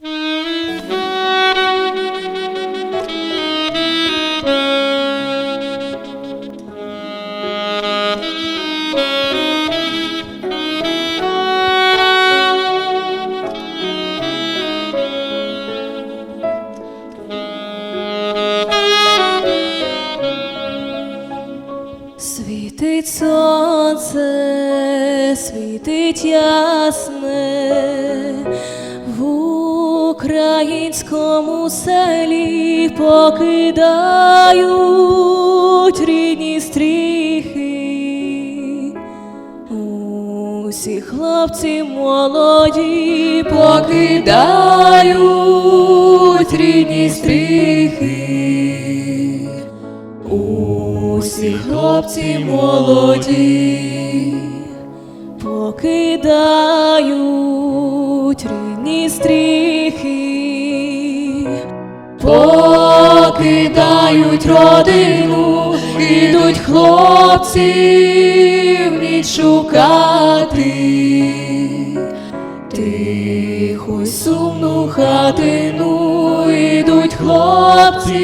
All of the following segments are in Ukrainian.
Світить сонце, світить ясне, в українському селі покидають рідні стріхи. Усі хлопці молоді покидають рідні стріхи. Усі хлопці молоді покидають рідні стріхи, покидають родину, ідуть хлопців ніч шукати. Тиху й сумну хатину ідуть хлопці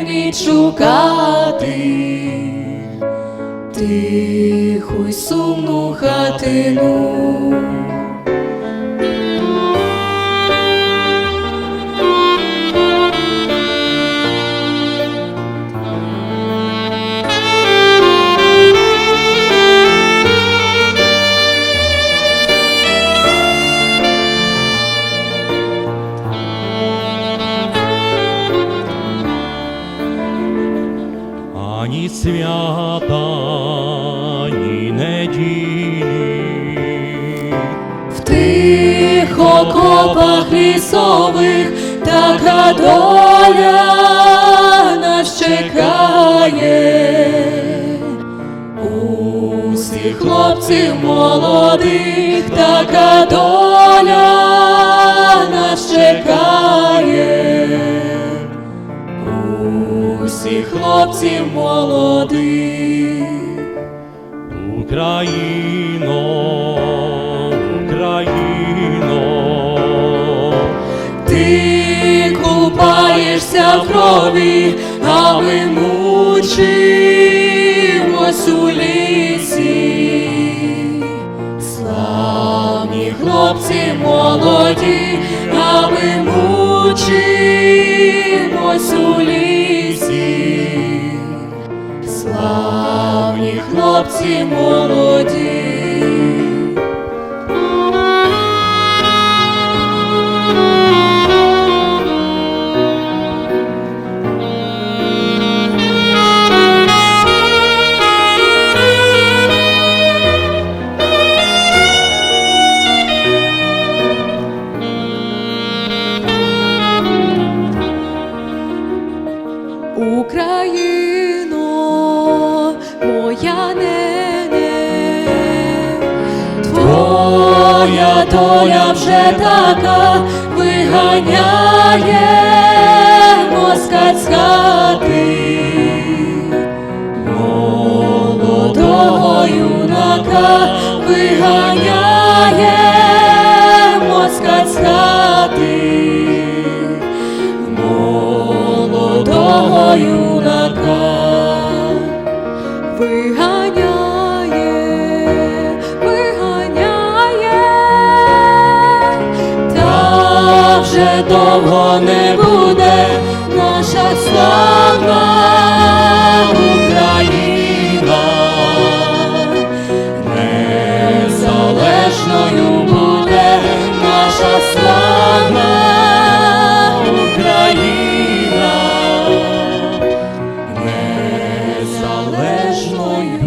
в шукати. Тиху й сумну хатину. Ані свята, ні неділі. В тих окопах лісових така доля нас чекає. Усіх хлопців молодих така доля хлопців молодих. Україно, Україно, Ти купаєшся в крові, а ми мучимось у лісі. Славні хлопці молоді, хлопці молоді. Моя нене, твоя доля вже така виганяє москаль з. Молодого юнака виганяє москаль з молодого юнака вже довго не буде наша славна Україна. Незалежною буде наша славна Україна, незалежною